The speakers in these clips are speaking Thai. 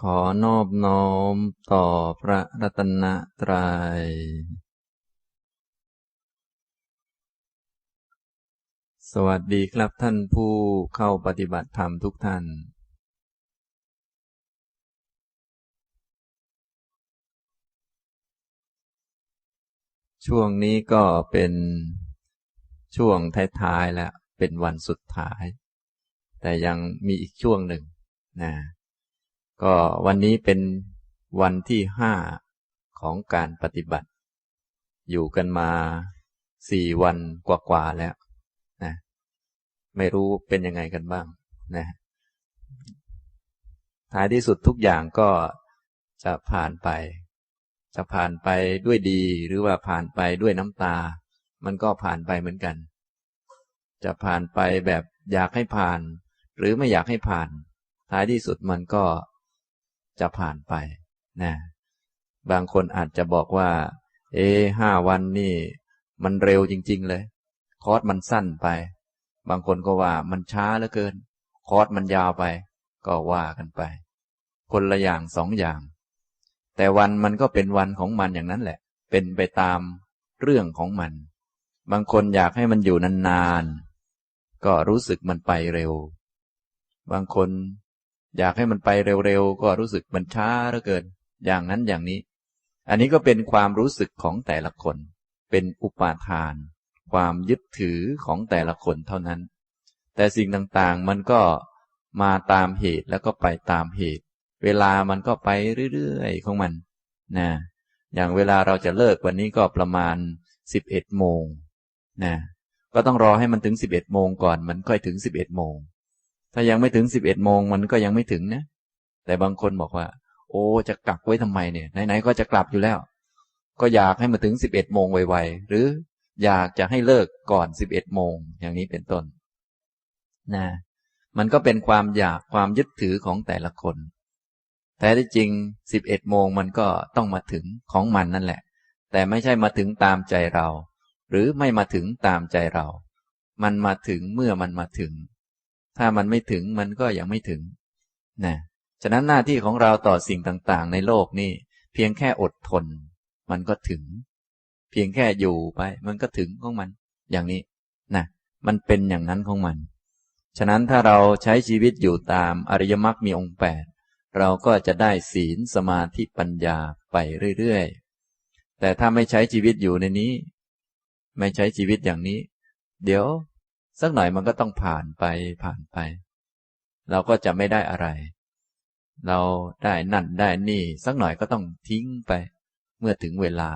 ขอนอบน้อมต่อพระรัตนตรัย สวัสดีครับท่านผู้เข้าปฏิบัติธรรมทุกท่าน ช่วงนี้ก็เป็นช่วงท้ายๆแล้ว เป็นวันสุดท้าย แต่ยังมีอีกช่วงหนึ่งนะ ก็วันนี้เป็นวันที่ห้าของการปฏิบัติ อยู่กันมาสี่วันกว่าๆแล้วนะไม่รู้เป็นยังไงกันบ้างนะท้ายที่สุดทุกอย่างก็จะผ่านไป จะผ่านไปด้วยดีหรือว่าผ่านไปด้วยน้ำตา มันก็ผ่านไปเหมือนกัน จะผ่านไปแบบอยากให้ผ่าน หรือไม่อยากให้ผ่าน ท้ายที่สุดมันก็ จะผ่านไปนะบางคนอาจจะบอกว่า เอห้าวันนี่ มันเร็วจริง ๆ เลย คอร์สมันสั้นไป บางคนก็ว่ามันช้าเหลือเกิน คอร์สมันยาวไป ก็ว่ากันไป คนละอย่างสองอย่าง แต่วันมันก็เป็นวันของมันอย่างนั้นแหละ เป็นไปตามเรื่องของมัน บางคนอยากให้มันอยู่นานๆก็รู้สึกมันไปเร็ว บางคน อยากให้มันไปเร็วๆ ก็รู้สึกมันช้าเหลือเกิน อย่างนั้นอย่างนี้ อันนี้ก็เป็นความรู้สึกของแต่ละคน เป็นอุปาทาน ความยึดถือของแต่ละคนเท่านั้น แต่สิ่งต่างๆมันก็มาตามเหตุแล้วก็ไปตามเหตุ เวลามันก็ไปเรื่อยๆของมันนะอย่างเวลาเราจะเลิกวันนี้ก็ประมาณสิบเอ็ดโมงนะก็ต้องรอให้มันถึงสิบเอ็ดโมงก่อน มันค่อยถึงสิบเอ็ดโมง ถ้ายังไม่ถึงสิบเอ็ดโมงมันก็ยังไม่ถึงนะ แต่บางคนบอกว่า โอ้จะกักไว้ทำไมเนี่ยไหนๆก็จะกลับอยู่แล้ว ก็อยากให้มาถึงสิบเอ็ดโมงไวๆหรืออยากจะให้เลิกก่อนสิบเอ็ดโมงอย่างนี้เป็นต้นนะมันก็เป็นความอยากความยึดถือของแต่ละคนแต่ที่จริงสิบเอ็ดโมงมันก็ต้องมาถึงของมันนั่นแหละ แต่ไม่ใช่มาถึงตามใจเรา หรือไม่มาถึงตามใจเรา มันมาถึงเมื่อมันมาถึง ถ้ามันไม่ถึงมันก็ยังไม่ถึงนะฉะนั้นหน้าที่ของเราต่อสิ่งต่างๆ ในโลกนี่ เพียงแค่อดทน มันก็ถึง เพียงแค่อยู่ไป มันก็ถึงของมัน อย่างนี้นะมันเป็นอย่างนั้นของมัน ฉะนั้นถ้าเราใช้ชีวิตอยู่ตามอริยมรรคมีองค์แปดเราก็จะได้ศีลสมาธิปัญญาไปเรื่อยๆ แต่ถ้าไม่ใช้ชีวิตอยู่ในนี้ ไม่ใช้ชีวิตอย่างนี้ เดี๋ยว สักหน่อยมันก็ต้องผ่านไปผ่านไป เราก็จะไม่ได้อะไร เราได้นั่นได้นี่ สักหน่อยก็ต้องทิ้งไป เมื่อถึงเวลา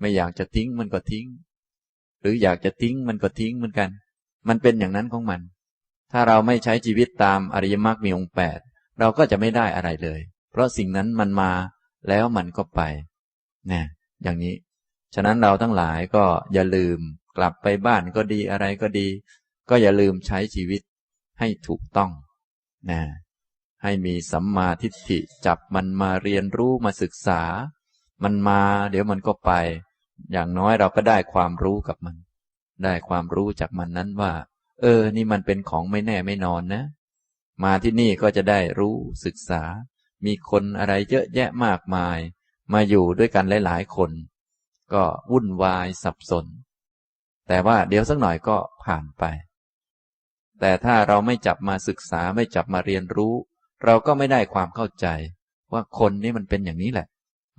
ไม่อยากจะทิ้งมันก็ทิ้ง หรืออยากจะทิ้งมันก็ทิ้งเหมือนกัน มันเป็นอย่างนั้นของมัน ถ้าเราไม่ใช้ชีวิตตามอริยมรรคมีองค์แปดเราก็จะไม่ได้อะไรเลย เพราะสิ่งนั้นมันมาแล้วมันก็ไปนะอย่างนี้ ฉะนั้นเราทั้งหลายก็อย่าลืม กลับไปบ้านก็ดีอะไรก็ดี ก็อย่าลืมใช้ชีวิตให้ถูกต้องนะให้มีสัมมาทิฏฐิจับมันมาเรียนรู้มาศึกษา มันมา เดี๋ยวมันก็ไป อย่างน้อยเราก็ได้ความรู้กับมัน ได้ความรู้จากมันนั้นว่า เออ นี่มันเป็นของไม่แน่ไม่นอนนะ มาที่นี่ก็จะได้รู้ศึกษา มีคนอะไรเยอะแยะมากมาย มาอยู่ด้วยกันหลายๆคน ก็วุ่นวายสับสน แต่ว่าเดี๋ยวสักหน่อยก็ผ่านไป แต่ถ้าเราไม่จับมาศึกษาไม่จับมาเรียนรู้ เราก็ไม่ได้ความเข้าใจ ว่าคนนี้มันเป็นอย่างนี้แหละ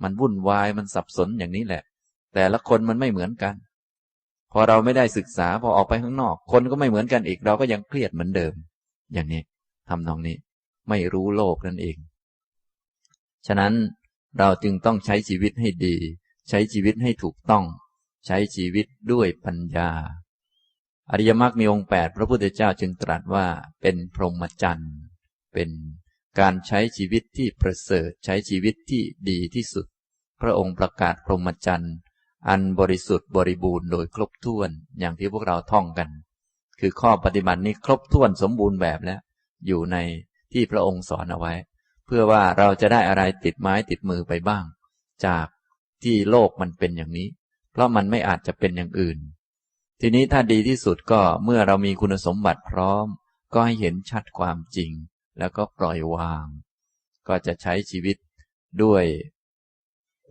มันวุ่นวายมันสับสนอย่างนี้แหละ แต่ละคนมันไม่เหมือนกัน พอเราไม่ได้ศึกษาพอออกไปข้างนอก คนก็ไม่เหมือนกันอีก เราก็ยังเครียดเหมือนเดิม อย่างนี้ทำนองนี้ ไม่รู้โลกนั่นเอง ฉะนั้นเราจึงต้องใช้ชีวิตให้ดี ใช้ชีวิตให้ถูกต้อง ใช้ชีวิตด้วยปัญญา อริยมรรคมีองค์แปดพระพุทธเจ้าจึงตรัสว่าเป็นพรหมจรรย์ เป็นการใช้ชีวิตที่ประเสริฐใช้ชีวิตที่ดีที่สุด พระองค์ประกาศพรหมจรรย์อันบริสุทธิ์บริบูรณ์โดยครบถ้วนอย่างที่พวกเราท่องกัน คือข้อปฏิบัตินี้ครบถ้วนสมบูรณ์แบบแล้ว อยู่ในที่พระองค์สอนเอาไว้ เพื่อว่าเราจะได้อะไรติดไม้ติดมือไปบ้าง จากที่โลกมันเป็นอย่างนี้ เพราะมันไม่อาจจะเป็นอย่างอื่น ทีนี้ถ้าดีที่สุดก็เมื่อเรามีคุณสมบัติพร้อม ก็ให้เห็นชัดความจริง แล้วก็ปล่อยวาง ก็จะใช้ชีวิตด้วย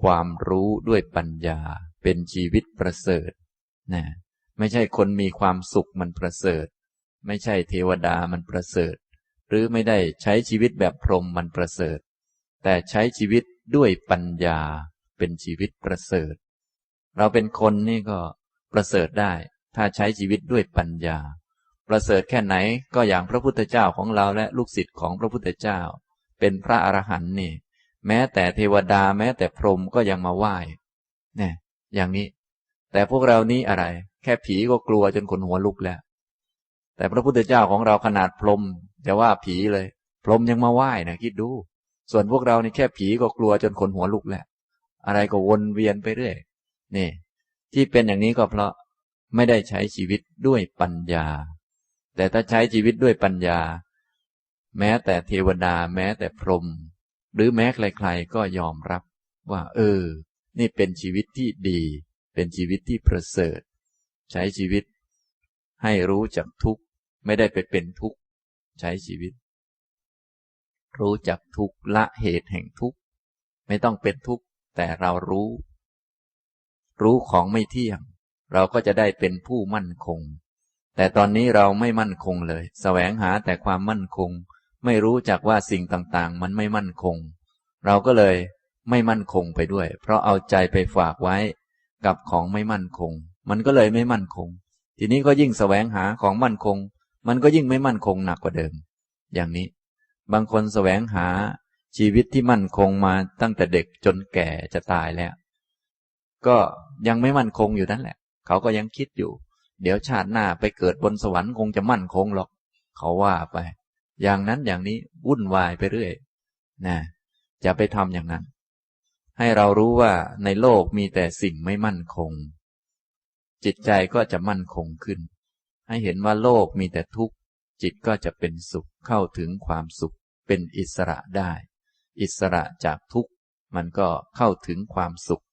ความรู้ด้วยปัญญา เป็นชีวิตประเสริฐนะไม่ใช่คนมีความสุขมันประเสริฐ ไม่ใช่เทวดามันประเสริฐ หรือไม่ได้ใช้ชีวิตแบบพรหมมันประเสริฐ แต่ใช้ชีวิตด้วยปัญญาเป็นชีวิตประเสริฐ เราเป็นคนนี่ก็ประเสริฐได้ ถ้าใช้ชีวิตด้วยปัญญา ประเสริฐแค่ไหนก็อย่างพระพุทธเจ้าของเราและลูกศิษย์ของพระพุทธเจ้า เป็นพระอรหันต์นี่ แม้แต่เทวดาแม้แต่พรหมก็ยังมาไหว้เนี่ยอย่างนี้ แต่พวกเรานี้อะไร แค่ผีก็กลัวจนขนหัวลุกแล้ว แต่พระพุทธเจ้าของเราขนาดพรหมจะว่าผีเลย พรหมยังมาไหว้นะคิดดู ส่วนพวกเรานี่แค่ผีก็กลัวจนขนหัวลุกแล้ว อะไรก็วนเวียนไปเรื่อย นี่ ที่เป็นอย่างนี้ก็เพราะไม่ได้ใช้ชีวิตด้วยปัญญา แต่ถ้าใช้ชีวิตด้วยปัญญา แม้แต่เทวดาแม้แต่พรหมหรือแม้ใครๆก็ยอมรับว่า เออ นี่เป็นชีวิตที่ดี เป็นชีวิตที่ประเสริฐ ใช้ชีวิต ให้รู้จักทุกข์ไม่ได้ไปเป็นทุกข์ใช้ชีวิต รู้จักทุกข์ละเหตุแห่งทุกข์ไม่ต้องเป็นทุกข์แต่เรารู้ รู้ของไม่เที่ยง เราก็จะได้เป็นผู้มั่นคง แต่ตอนนี้เราไม่มั่นคงเลยแสวงหาแต่ความมั่นคง ไม่รู้จักว่าสิ่งต่างๆ มันไม่มั่นคง เราก็เลยไม่มั่นคงไปด้วย เพราะเอาใจไปฝากไว้ กับของไม่มั่นคง มันก็เลยไม่มั่นคง ทีนี้ก็ยิ่งแสวงหาของมั่นคง มันก็ยิ่งไม่มั่นคงหนักกว่าเดิม อย่างนี้ บางคนแสวงหาชีวิตที่มั่นคงมาตั้งแต่เด็กจนแก่จะตายแล้ว ก็ยังไม่มั่นคงอยู่นั่นแหละ เขาก็ยังคิดอยู่ เดี๋ยวชาติหน้าไปเกิดบนสวรรค์คงจะมั่นคงหรอก เขาว่าไป อย่างนั้นอย่างนี้วุ่นวายไปเรื่อยนะจะไปทำอย่างนั้น ให้เรารู้ว่าในโลกมีแต่สิ่งไม่มั่นคง จิตใจก็จะมั่นคงขึ้น ให้เห็นว่าโลกมีแต่ทุกข์จิตก็จะเป็นสุขเข้าถึงความสุขเป็นอิสระได้ อิสระจากทุกข์มันก็เข้าถึงความสุข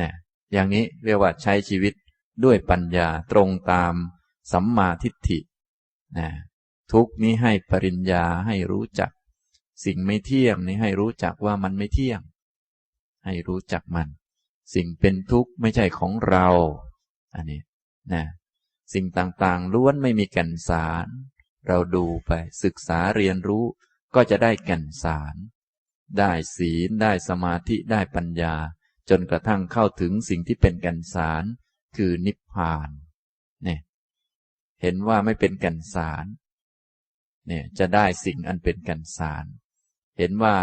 นะอย่างนี้เรียกว่าใช้ชีวิตด้วยปัญญาตรงตามสัมมาทิฏฐินะทุกนี้ให้ปริญญาให้รู้จัก สิ่งไม่เที่ยงนี้ให้รู้จักว่ามันไม่เที่ยง ให้รู้จักมัน สิ่งเป็นทุกข์ไม่ใช่ของเรา อันนี้นะสิ่งต่างๆ ล้วนไม่มีแก่นสาร เราดูไปศึกษาเรียนรู้ก็จะได้แก่นสาร ได้ศีลได้สมาธิได้ปัญญา จนกระทั่งเข้าถึงสิ่งที่เป็นกันสาร คือนิพพานเนี่ยเห็นว่าไม่เป็นกันสารเนี่ยจะได้สิ่งอันเป็นกันสาร เห็นว่า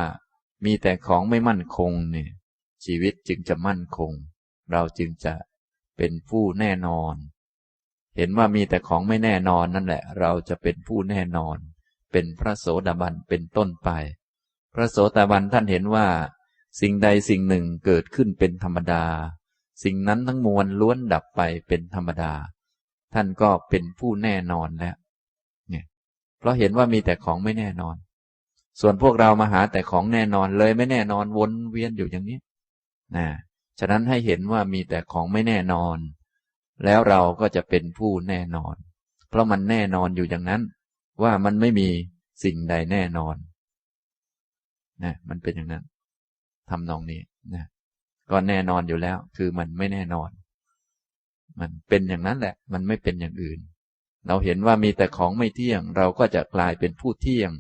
มีแต่ของไม่มั่นคงเนี่ยชีวิตจึงจะมั่นคง เราจึงจะเป็นผู้แน่นอน เห็นว่ามีแต่ของไม่แน่นอนนั่นแหละ เราจะเป็นผู้แน่นอน เป็นพระโสดาบันเป็นต้นไป พระโสตาบันท่านเห็นว่า สิ่งใดสิ่งหนึ่งเกิดขึ้นเป็นธรรมดา สิ่งนั้นทั้งมวลล้วนดับไปเป็นธรรมดา ท่านก็เป็นผู้แน่นอนแล้วเนี่ยเพราะเห็นว่ามีแต่ของไม่แน่นอน ส่วนพวกเรามาหาแต่ของแน่นอนเลยไม่แน่นอนวนเวียนอยู่อย่างนี้นะฉะนั้นให้เห็นว่ามีแต่ของไม่แน่นอน แล้วเราก็จะเป็นผู้แน่นอน เพราะมันแน่นอนอยู่อย่างนั้น ว่ามันไม่มีสิ่งใดแน่นอนนะมันเป็นอย่างนั้น ทำนองนี้นะก็แน่นอนอยู่แล้ว คือมันไม่แน่นอน มันเป็นอย่างนั้นแหละ มันไม่เป็นอย่างอื่น เราเห็นว่ามีแต่ของไม่เที่ยง เราก็จะกลายเป็นผู้เที่ยง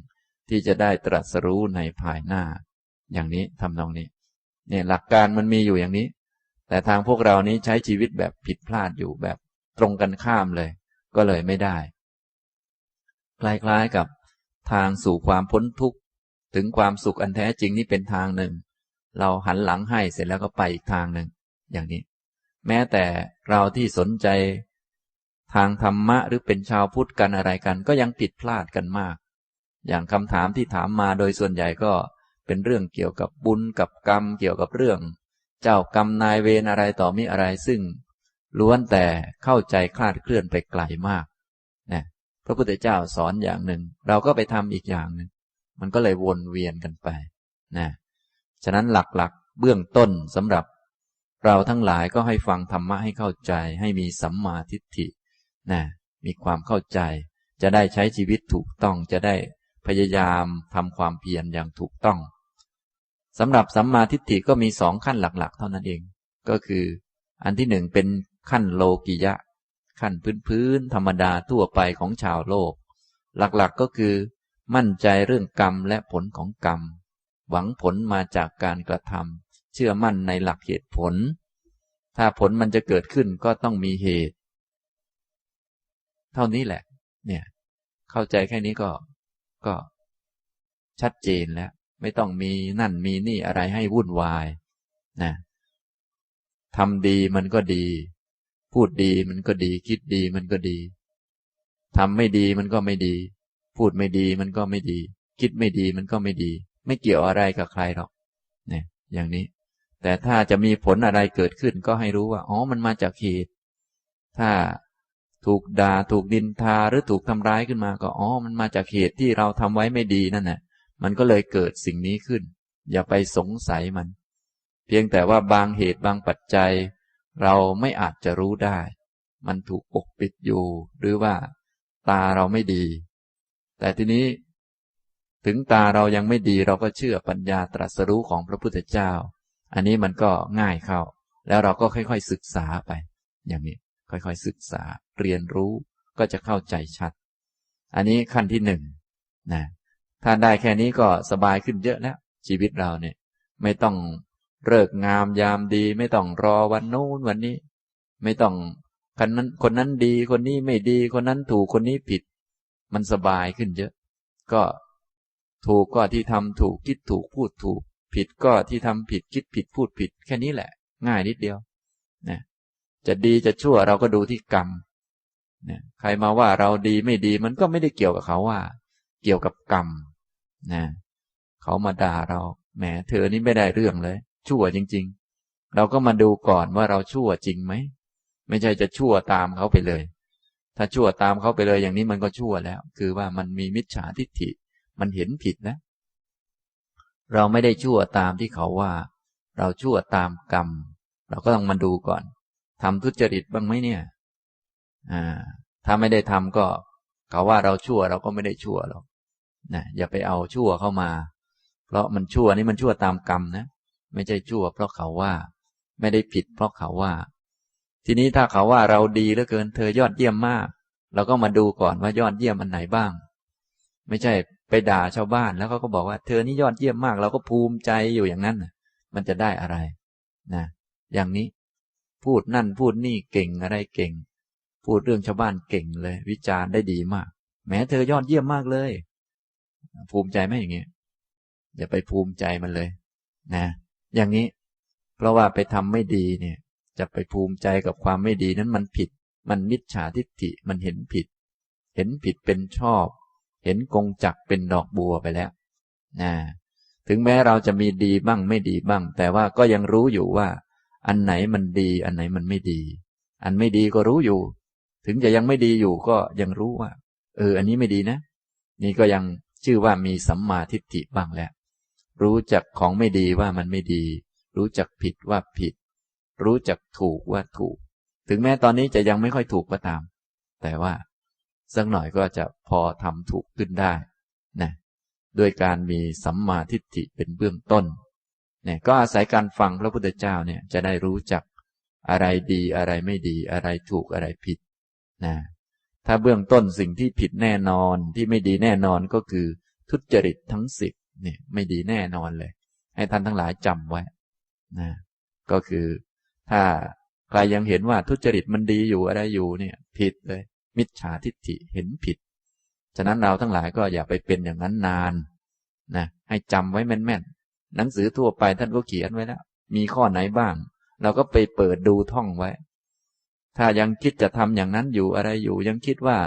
ที่จะได้ตรัสรู้ในภายหน้า อย่างนี้ทำนองนี้ เนี่ยหลักการมันมีอยู่อย่างนี้ แต่ทางพวกเรานี้ใช้ชีวิตแบบผิดพลาดอยู่แบบตรงกันข้ามเลย ก็เลยไม่ได้ คล้ายๆกับทางสู่ความพ้นทุกข์ ถึงความสุขอันแท้จริงนี่เป็นทางหนึ่ง เราหันหลังให้เสร็จแล้วก็ไปอีกทางหนึ่งอย่างนี้ แม้แต่เราที่สนใจ ทางธรรมะหรือเป็นชาวพุทธกันอะไรกัน ก็ยังผิดพลาดกันมาก อย่างคำถามที่ถามมาโดยส่วนใหญ่ก็เป็นเรื่องเกี่ยวกับบุญกับกรรมเกี่ยวกับเรื่อง เจ้ากรรมนายเวรอะไรต่อมีอะไรซึ่งล้วนแต่เข้าใจคลาดเคลื่อนไปไกลมากนะพระพุทธเจ้าสอนอย่างหนึ่ง เราก็ไปทำอีกอย่างหนึ่ง มันก็เลยวนเวียนกันไปนะ ฉะนั้นหลักๆ เบื้องต้นสำหรับเราทั้งหลายก็ให้ฟังธรรมะให้เข้าใจ ให้มีสัมมาทิฏฐินะมีความเข้าใจ จะได้ใช้ชีวิตถูกต้องจะได้พยายามทำความเพียรอย่างถูกต้องสำหรับสัมมาทิฏฐิก็มีสองขั้นหลัก ๆ เท่านั้นเอง ก็คือ อันที่หนึ่งเป็นขั้นโลกิยะ ขั้นพื้นๆธรรมดาทั่วไปของชาวโลก หลักๆกก็คือ มั่นใจเรื่องกรรมและผลของกรรม หวังผลมาจากการกระทำเชื่อมั่นในหลักเหตุผล ถ้าผลมันจะเกิดขึ้นก็ต้องมีเหตุ เท่านี้แหละ เนี่ย เข้าใจแค่นี้ก็ก็ ชัดเจนแล้ว ไม่ต้องมีนั่นมีนี่อะไรให้วุ่นวายนะทำดีมันก็ดี พูดดีมันก็ดี คิดดีมันก็ดีทำไม่ดีมันก็ไม่ดี พูดไม่ดีมันก็ไม่ดี คิดไม่ดีมันก็ไม่ดี ไม่เกี่ยวอะไรกับใครหรอกเนี่ยอย่างนี้ แต่ถ้าจะมีผลอะไรเกิดขึ้นก็ให้รู้ว่าอ๋อมันมาจากเหตุถ้าถูกด่าถูกดินทาหรือถูกทำร้ายขึ้นมาก็อ๋อมันมาจากเหตุที่เราทำไว้ไม่ดีนั่นแหละมันก็เลยเกิดสิ่งนี้ขึ้น อย่าไปสงสัยมัน เพียงแต่ว่าบางเหตุบางปัจจัย เราไม่อาจจะรู้ได้ มันถูกปกปิดอยู่หรือว่า ตาเราไม่ดี แต่ทีนี้ ถึงตาเรายังไม่ดีเราก็เชื่อปัญญาตรัสรู้ของพระพุทธเจ้า อันนี้มันก็ง่ายเข้า แล้วเราก็ค่อยๆศึกษาไป อย่างนี้ค่อยๆศึกษาเรียนรู้ก็จะเข้าใจชัด อันนี้ขั้นที่หนึ่งนะถ้าได้แค่นี้ก็สบายขึ้นเยอะแล้วชีวิตเราเนี่ย ไม่ต้องเลิกงามยามดี ไม่ต้องรอวันโน้นวันนี้ ไม่ต้องคนนั้นคนนั้นดีคนนี้ไม่ดีคนนั้นถูกคนนี้ผิด มันสบายขึ้นเยอะ ก็ ถูกก็ที่ทำถูกคิดถูกพูดถูก ผิดก็ที่ทำผิดคิดผิดพูดผิด แค่นี้แหละ ง่ายนิดเดียวนะจะดีจะชั่วเราก็ดูที่กรรมนะใครมาว่าเราดีไม่ดีมันก็ไม่ได้เกี่ยวกับเขาว่า เกี่ยวกับกรรมนะเขามาด่าเราแหมเธอนี่ไม่ได้เรื่องเลย ชั่วจริง ๆ เราก็มาดูก่อนว่าเราชั่วจริงไหมไม่ใช่จะชั่วตามเขาไปเลย ถ้าชั่วตามเขาไปเลยอย่างนี้มันก็ชั่วแล้ว คือว่ามันมีมิจฉาทิฏฐิ มันเห็นผิดนะ เราไม่ได้ชั่วตามที่เขาว่า เราชั่วตามกรรม เราก็ต้องมาดูก่อนทำทุจริตบ้างไหมเนี่ยอ่าถ้าไม่ได้ทำก็เขาว่าเราชั่วเราก็ไม่ได้ชั่วหรอกนะอย่าไปเอาชั่วเข้ามา เพราะมันชั่วนี่มันชั่วตามกรรมนะ ไม่ใช่ชั่ว เพราะเขาว่า ไม่ได้ผิด เพราะเขาว่า ทีนี้ถ้าเขาว่าเราดีเหลือเกิน เธอยอดเยี่ยมมาก เราก็มาดูก่อนว่ายอดเยี่ยมอันไหนบ้าง ไม่ใช่ ไปด่าชาวบ้านแล้วเขาก็บอกว่า เธอนี่ยอดเยี่ยมมาก เราก็ภูมิใจอยู่อย่างนั้นมันจะได้อะไรนะอย่างนี้ พูดนั่นพูดนี่เก่งอะไรเก่ง พูดเรื่องชาวบ้านเก่งเลย วิจารณ์ได้ดีมาก แม้เธอยอดเยี่ยมมากเลย ภูมิใจไหมอย่างนี้อย่าไปภูมิใจมันเลย นะ อย่างนี้ เพราะว่าไปทำไม่ดีเนี่ย จะไปภูมิใจกับความไม่ดีนั้นมันผิด มันมิจฉาทิฏฐิมันเห็นผิด เห็นผิดเป็นชอบ เห็นกงจักเป็นดอกบัวไปแล้วนะถึงแม้เราจะมีดีบ้างไม่ดีบ้าง แต่ว่าก็ยังรู้อยู่ว่า อันไหนมันดี อันไหนมันไม่ดี อันไม่ดีก็รู้อยู่ ถึงจะยังไม่ดีอยู่ก็ยังรู้ว่า เออ อันนี้ไม่ดีนะ นี่ก็ยังชื่อว่ามีสัมมาทิฏฐิบ้างแล้ว รู้จักของไม่ดีว่ามันไม่ดี รู้จักผิดว่าผิด รู้จักถูกว่าถูก ถึงแม้ตอนนี้จะยังไม่ค่อยถูกก็ตาม แต่ว่า สักหน่อยก็จะพอทำถูกขึ้นได้นะด้วยการมีสัมมาทิฏฐิเป็นเบื้องต้นเนี่ยก็อาศัยการฟังพระพุทธเจ้าเนี่ยจะได้รู้จักอะไรดีอะไรไม่ดีอะไรถูกอะไรผิดนะถ้าเบื้องต้นสิ่งที่ผิดแน่นอนที่ไม่ดีแน่นอนก็คือ ทุจริตทั้งสิบเนี่ยไม่ดีแน่นอนเลย ให้ท่านทั้งหลายจำไว้นะก็คือ ถ้าใครยังเห็นว่าทุจริตมันดีอยู่อะไรอยู่เนี่ย ผิดเลย มิจฉาทิฏฐิเห็นผิด ฉะนั้นเราทั้งหลายก็อย่าไปเป็นอย่างนั้นนานนะให้จำไว้แม่นๆหนังสือทั่วไปท่านก็เขียนไว้แล้วมีข้อไหนบ้าง เราก็ไปเปิดดูท่องไว้ ถ้ายังคิดจะทำอย่างนั้นอยู่อะไรอยู่ ยังคิดว่า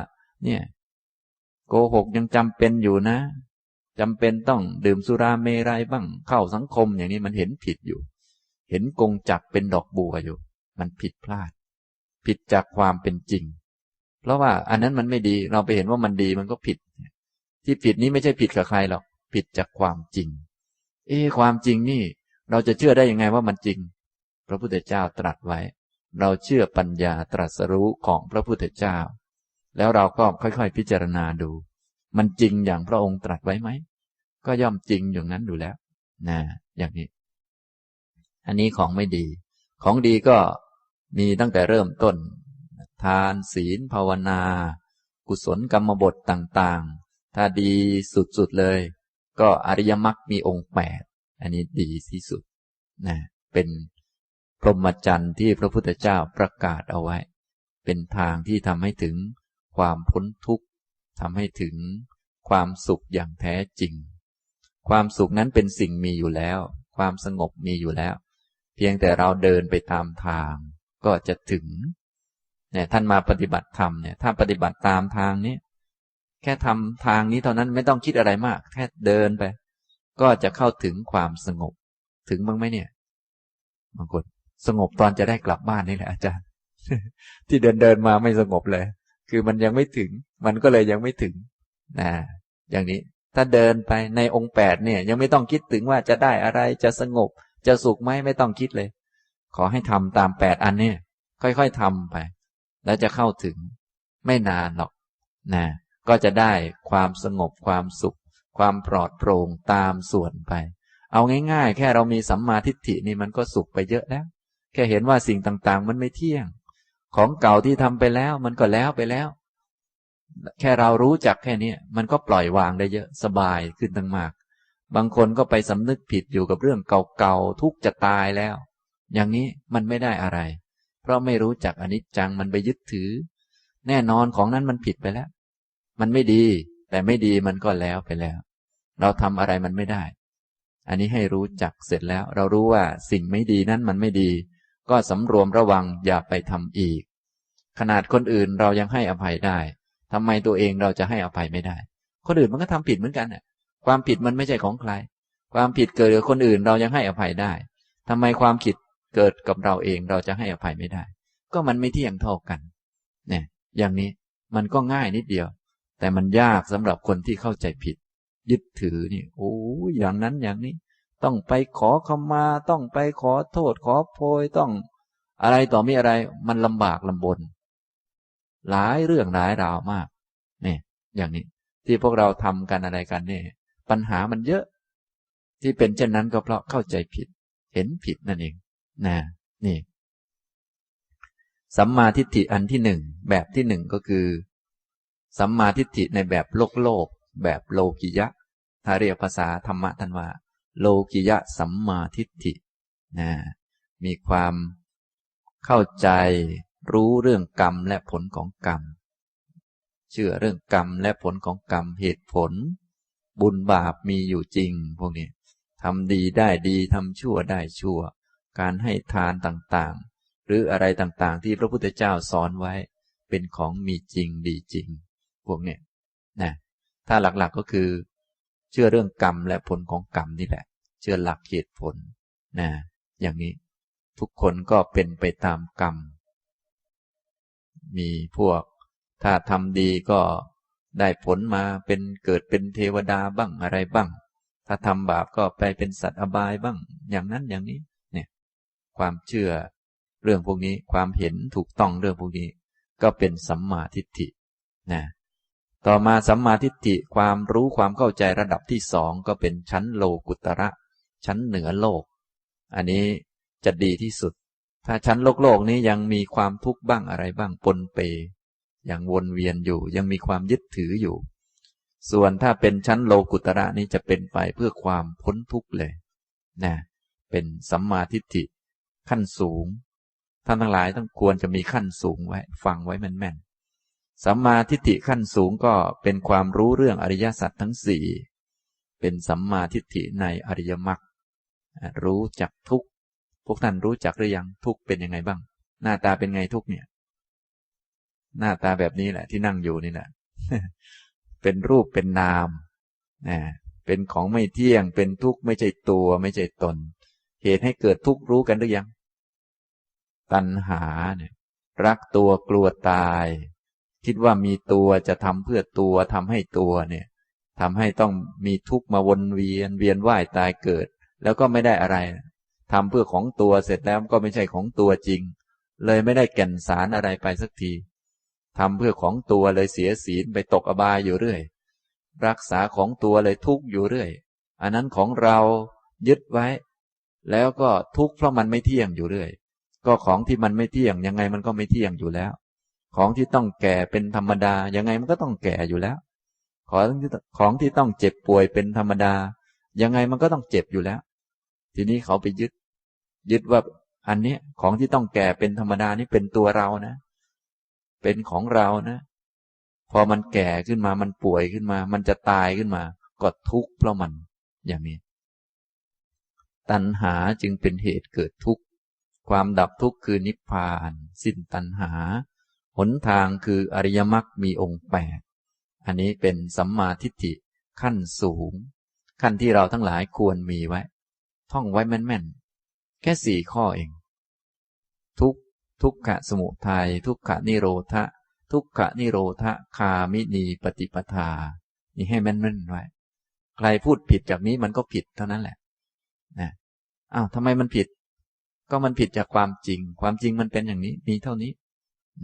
เนี่ย โกหกยังจำเป็นอยู่นะจำเป็นต้องดื่มสุราเมรัยบ้างเข้าสังคมอย่างนี้มันเห็นผิดอยู่ เห็นกงจักเป็นดอกบัวอยู่ มันผิดพลาด ผิดจากความเป็นจริง เพราะว่าอันนั้นมันไม่ดีเราไปเห็นว่ามันดีมันก็ผิด ที่ผิดนี้ไม่ใช่ผิดกับใครหรอกผิดจากความจริง เอ๊ความจริงนี่ เราจะเชื่อได้ยังไงว่ามันจริง พระพุทธเจ้าตรัสไว้ เราเชื่อปัญญาตรัสรู้ของพระพุทธเจ้า แล้วเราก็ค่อยๆ พิจารณาดู มันจริงอย่างพระองค์ตรัสไว้ไหมก็ย่อมจริงอย่างนั้นดูแล้วนะอย่างนี้ อันนี้ของไม่ดี ของดีก็มีตั้งแต่เริ่มต้น ทานศีลภาวนา กุศลกรรมบทต่างๆ ถ้าดีสุดๆเลย ก็อริยมรรคมีองค์แปดอันนี้ดีที่สุดนะเป็นพรหมจรรย์ที่พระพุทธเจ้าประกาศเอาไว้ เป็นทางที่ทำให้ถึงความพ้นทุกข์ทำให้ถึงความสุขอย่างแท้จริง ความสุขนั้นเป็นสิ่งมีอยู่แล้ว ความสงบมีอยู่แล้ว เพียงแต่เราเดินไปตามทางก็จะถึง เนี่ยท่านมาปฏิบัติธรรมเนี่ยถ้าปฏิบัติตามทางนี้ แค่ทำทางนี้เท่านั้นไม่ต้องคิดอะไรมาก แค่เดินไป ก็จะเข้าถึงความสงบ ถึงบ้างไหมเนี่ยบางคนสงบตอนจะได้กลับบ้านนี่แหละอาจารย์ ที่เดินเดินมาไม่สงบเลย คือมันยังไม่ถึง มันก็เลยยังไม่ถึงนะอย่างนี้ถ้าเดินไปในองค์แปดเนี่ย ยังไม่ต้องคิดถึงว่าจะได้อะไรจะสงบ จะสุขไหมไม่ต้องคิดเลย ขอให้ทำตามแปดอันเนี่ยค่อยๆทำไป แล้วจะเข้าถึงไม่นานหรอกนะก็จะได้ความสงบความสุข ความปลอดโปร่งตามส่วนไป เอาง่ายๆ แค่เรามีสัมมาทิฏฐินี่มันก็สุขไปเยอะแล้ว แค่เห็นว่าสิ่งต่างๆ มันไม่เที่ยง ของเก่าที่ทำไปแล้ว มันก็แล้วไปแล้ว แค่เรารู้จักแค่นี้มันก็ปล่อยวางได้เยอะสบายขึ้นตั้งมาก บางคนก็ไปสำนึกผิดอยู่กับเรื่องเก่าๆทุกจะตายแล้ว อย่างนี้มันไม่ได้อะไร ราะไม่รู้จักอนิจจังมันไปยึดถือ แน่นอนของนั้นมันผิดไปแล้ว มันไม่ดี แต่ไม่ดีมันก็แล้วไปแล้ว เราทำอะไรมันไม่ได้ อันนี้ให้รู้จักเสร็จแล้ว เรารู้ว่าสิ่งไม่ดีนั้นมันไม่ดี ก็สำรวมระวังอย่าไปทำอีก ขนาดคนอื่นเรายังให้อภัยได้ทำไมตัวเองเราจะให้อภัยไม่ได้ คนอื่นมันก็ทำผิดเหมือนกันน่ะ ความผิดมันไม่ใช่ของใคร ความผิดเกิดกับคนอื่นเรายังให้อภัยได้ทำไมความผิด เกิดกับเราเองเราจะให้อภัยไม่ได้ ก็มันไม่เที่ยงเท่ากันเนี่ยอย่างนี้มันก็ง่ายนิดเดียว แต่มันยากสำหรับคนที่เข้าใจผิด ยึดถือนี่โอ้อย่างนั้นอย่างนี้ ต้องไปขอขมา ต้องไปขอโทษขอโพยต้อง อะไรต่อมีอะไร มันลำบากลำบน หลายเรื่องหลายราวมากเนี่ยอย่างนี้ ที่พวกเราทำกันอะไรกันเนี่ยปัญหามันเยอะ ที่เป็นเช่นนั้นก็เพราะเข้าใจผิด เห็นผิดนั่นเอง นะนี่ สัมมาทิฏฐิอันที่หนึ่งแบบที่หนึ่งก็คือ สัมมาทิฏฐิในแบบโลกโลก แบบโลกิยะ ถ้าเรียกภาษาธรรมะท่านว่า โลกิยะสัมมาทิฏฐินะมีความเข้าใจรู้เรื่องกรรมและผลของกรรม เชื่อเรื่องกรรมและผลของกรรมเหตุผล บุญบาปมีอยู่จริง พวกนี้ทำดีได้ดีทำชั่วได้ชั่ว การให้ทานต่างๆ หรืออะไรต่างๆ ที่พระพุทธเจ้าสอนไว้ เป็นของมีจริงดีจริง พวกเนี้ยนะถ้าหลักๆก็คือ เชื่อเรื่องกรรมและผลของกรรมนี่แหละ เชื่อหลักเหตุผลนะอย่างนี้ทุกคนก็เป็นไปตามกรรม มีพวก ถ้าทำดีก็ได้ผลมาเป็นเกิดเป็นเทวดาบ้างอะไรบ้าง ถ้าทำบาปก็ไปเป็นสัตว์อบายบ้าง อย่างนั้นอย่างนี้ ความเชื่อ เรื่องพวกนี้ความเห็นถูกต้องเรื่องพวกนี้ ก็เป็นสัมมาทิฏฐินะต่อมาสัมมาทิฏฐิความรู้ความเข้าใจระดับที่สองก็เป็นชั้นโลกุตระ ชั้นเหนือโลก อันนี้จะดีที่สุด ถ้าชั้นโลกโลกนี้ยังมีความทุกข์บ้างอะไรบ้างปนเปยังวนเวียนอยู่ยังมีความยึดถืออยู่ ส่วนถ้าเป็นชั้นโลกุตระนี้จะเป็นไปเพื่อความพ้นทุกข์เลยนะเป็นสัมมาทิฏฐิ ขั้นสูง ท่านทั้งหลายต้องควรจะมีขั้นสูงไว้ ฟังไว้แม่นๆสัมมาทิฏฐิขั้นสูงก็เป็นความรู้เรื่องอริยสัจทั้งสี่เป็นสัมมาทิฏฐิในอริยมรรครู้จักทุกพวกท่านรู้จักหรือยังทุกเป็นยังไงบ้าง หน้าตาเป็นไงทุกเนี่ย หน้าตาแบบนี้แหละ ที่นั่งอยู่นี่แหละเป็นรูปเป็นนามนะเป็นของไม่เที่ยง เป็นทุกข์ไม่ใช่ตัว ไม่ใช่ตน เหตุให้เกิดทุกข์รู้กันหรือยัง ตัณหาเนี่ยรักตัวกลัวตาย คิดว่ามีตัวจะทำเพื่อตัวทำให้ตัวเนี่ยทำให้ต้องมีทุกข์มาวนเวียนเวียนว่ายตายเกิด แล้วก็ไม่ได้อะไรทำเพื่อของตัวเสร็จแล้วก็ไม่ใช่ของตัวจริง เลยไม่ได้แก่นสารอะไรไปสักทีทำเพื่อของตัวเลยเสียศีลไปตกอบายอยู่เรื่อย รักษาของตัวเลยทุกข์อยู่เรื่อย อันนั้นของเรายึดไว้ แล้วก็ทุกข์เพราะมันไม่เที่ยงอยู่เรื่อย ก็ของที่มันไม่เที่ยง ยังไงมันก็ไม่เที่ยงอยู่แล้ว ของที่ต้องแก่เป็นธรรมดา ยังไงมันก็ต้องแก่อยู่แล้ว ของของที่ต้องเจ็บป่วยเป็นธรรมดา ยังไงมันก็ต้องเจ็บอยู่แล้ว ทีนี้เขาไปยึด ยึดว่าอันนี้ของที่ต้องแก่เป็นธรรมดานี่เป็นตัวเรานะ เป็นของเรานะ พอมันแก่ขึ้นมามันป่วยขึ้นมา มันจะตายขึ้นมา ก็ทุกข์เพราะมันอย่างนี้ ตัณหาจึงเป็นเหตุเกิดทุกข์ ความดับทุกข์คือนิพพาน สิ้นตัณหา หนทางคืออริยมรรคมีองค์แปดอันนี้เป็นสัมมาทิฏฐิขั้นสูง ขั้นที่เราทั้งหลายควรมีไว้ ท่องไว้แม่นๆ แค่สี่ข้อเอง ทุกทุกขะสมุทัยทุกขะนิโรธะทุกขะนิโรธะคามินีปฏิปทา นี่ให้แม่นๆไว้ใครพูดผิดจากนี้มันก็ผิดเท่านั้นแหละนะอ้าวทำไมมันผิด ก็มันผิดจากความจริง ความจริงมันเป็นอย่างนี้ มีเท่านี้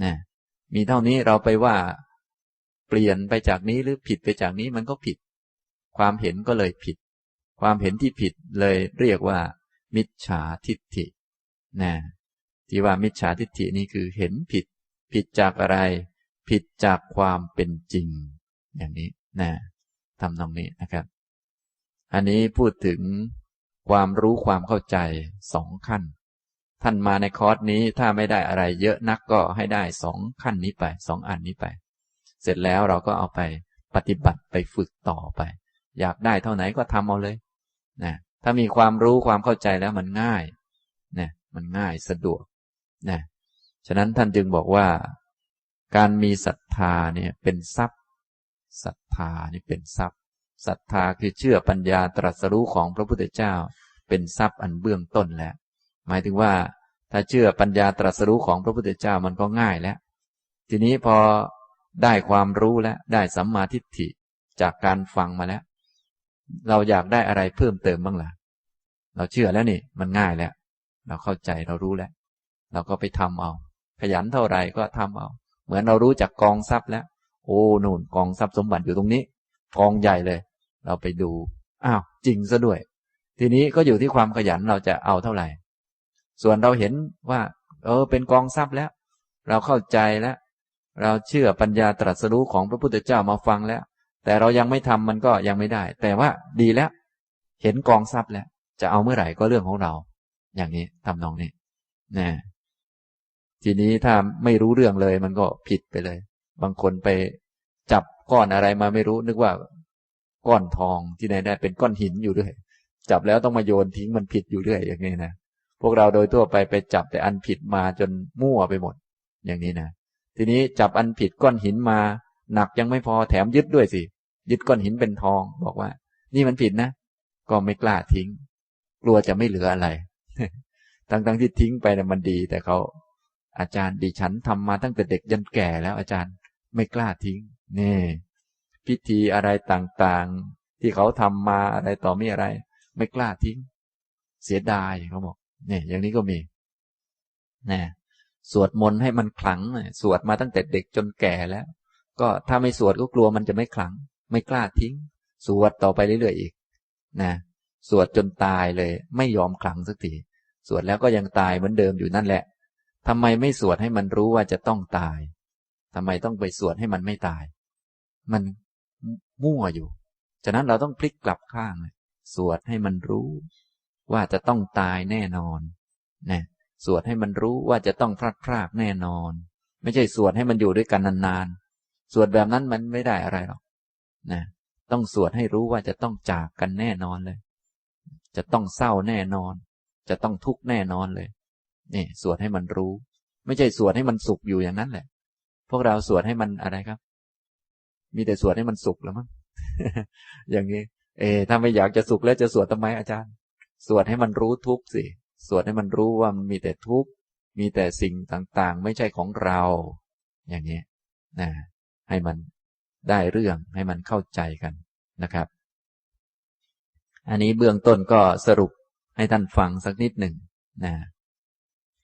นะมีเท่านี้เราไปว่า เปลี่ยนไปจากนี้หรือผิดไปจากนี้มันก็ผิด ความเห็นก็เลยผิด ความเห็นที่ผิดเลยเรียกว่า มิจฉาทิฏฐินะที่ว่ามิจฉาทิฏฐินี่คือเห็นผิด ผิดจากอะไร ผิดจากความเป็นจริง อย่างนี้นะทำตรงนี้นะครับ อันนี้พูดถึงความรู้ความเข้าใจสองขั้น ท่านมาในคอร์สนี้ถ้าไม่ได้อะไรเยอะนักก็ให้ได้สองขั้นนี้ไปสองอันนี้ไป เสร็จแล้วเราก็เอาไปปฏิบัติไปฝึกต่อไป อยากได้เท่าไหนก็ทำเอาเลยนะถ้ามีความรู้ความเข้าใจแล้วมันง่ายนะมันง่ายสะดวกนะฉะนั้นท่านจึงบอกว่า การมีศรัทธาเนี่ยเป็นทรัพย์ศรัทธานี่เป็นทรัพย์ศรัทธาคือเชื่อปัญญาตรัสรู้ของพระพุทธเจ้า เป็นทรัพย์อันเบื้องต้นแล้ว หมายถึงว่า ถ้าเชื่อปัญญาตรัสรู้ของพระพุทธเจ้ามันก็ง่ายแล้ว ทีนี้พอได้ความรู้แล้วได้สัมมาทิฏฐิจากการฟังมาแล้ว เราอยากได้อะไรเพิ่มเติมบ้างล่ะ เราเชื่อแล้วนี่ มันง่ายแล้ว เราเข้าใจเรารู้แล้ว เราก็ไปทำเอา ขยันเท่าไหร่ก็ทำเอา เหมือนเรารู้จักกองทรัพย์แล้ว โอ้นู่นกองทรัพย์สมบัติอยู่ตรงนี้ กองใหญ่เลย เราไปดู อ้าวจริงซะด้วย ทีนี้ก็อยู่ที่ความขยันเราจะเอาเท่าไหร่ ส่วนเราเห็นว่า เออ เป็นกองทรัพย์แล้ว เราเข้าใจแล้ว เราเชื่อปัญญาตรัสรู้ของพระพุทธเจ้ามาฟังแล้ว แต่เรายังไม่ทำมันก็ยังไม่ได้ แต่ว่าดีแล้ว เห็นกองทรัพย์แล้ว จะเอาเมื่อไหร่ก็เรื่องของเรา อย่างนี้ทำนองนี้นะทีนี้ถ้าไม่รู้เรื่องเลยมันก็ผิดไปเลย บางคนไปจับก้อนอะไรมาไม่รู้นึกว่า ก้อนทองที่ไหนได้เป็นก้อนหินอยู่ด้วย จับแล้วต้องมาโยนทิ้งมันผิดอยู่เรื่อยอย่างนี้นะ วกเราโดยทั่วไปไปจับแต่อันผิดมาจนมั่วไปหมด อย่างนี้นะทีนี้จับอันผิดก้อนหินมา หนักยังไม่พอแถมยึดด้วยสิยึดก้อนหินเป็นทอง บอกว่า นี่มันผิดนะ ก็ไม่กล้าทิ้ง กลัวจะไม่เหลืออะไรทั้งๆที่ทิ้งไปนะมันดี แต่เขาอาจารย์ดิฉันทำมาตั้งแต่เด็กยันแก่แล้วอาจารย์ไม่กล้าทิ้งนี่พิธีอะไรต่างๆ ที่เขาทำมาอะไรต่อมีอะไร ไม่กล้าทิ้ง เสียดายเขาบอก เนี่ยอย่างนี้ก็มีนะสวดมนต์ให้มันขลังสวดมาตั้งแต่เด็กจนแก่แล้ว ก็ถ้าไม่สวดก็กลัวมันจะไม่ขลัง ไม่กล้าทิ้ง สวดต่อไปเรื่อยๆอีกนะสวดจนตายเลย ไม่ยอมขลังสักทีสวดแล้วก็ยังตายเหมือนเดิมอยู่นั่นแหละทำไมไม่สวดให้มันรู้ว่าจะต้องตายทำไมต้องไปสวดให้มันไม่ตาย มันมั่วอยู่ ฉะนั้นเราต้องพลิกกลับข้าง สวดให้มันรู้ ว่าจะต้องตายแน่นอนนะสวดให้มันรู้ว่าจะต้องพลาดพลาดแน่นอน ไม่ใช่สวดให้มันอยู่ด้วยกันนานๆสวดแบบนั้นมันไม่ได้อะไรหรอกนะต้องสวดให้รู้ว่าจะต้องจากกันแน่นอนเลย จะต้องเศร้าแน่นอน จะต้องทุกข์แน่นอนเลยนี่สวดให้มันรู้ ไม่ใช่สวดให้มันสุขอยู่อย่างนั้นแหละ พวกเราสวดให้มันอะไรครับ มีแต่สวดให้มันสุขแล้วมั้งอย่างนี้ เอ ถ้าไม่อยากจะสุขแล้วจะสวดทำไมอาจารย์ สวดให้มันรู้ทุกข์สิ สวดให้มันรู้ว่ามันมีแต่ทุกข์ มีแต่สิ่งต่างๆ ไม่ใช่ของเรา อย่างนี้นะให้มันได้เรื่องให้มันเข้าใจกันนะครับ อันนี้เบื้องต้นก็สรุปให้ท่านฟังสักนิดหนึ่งนะ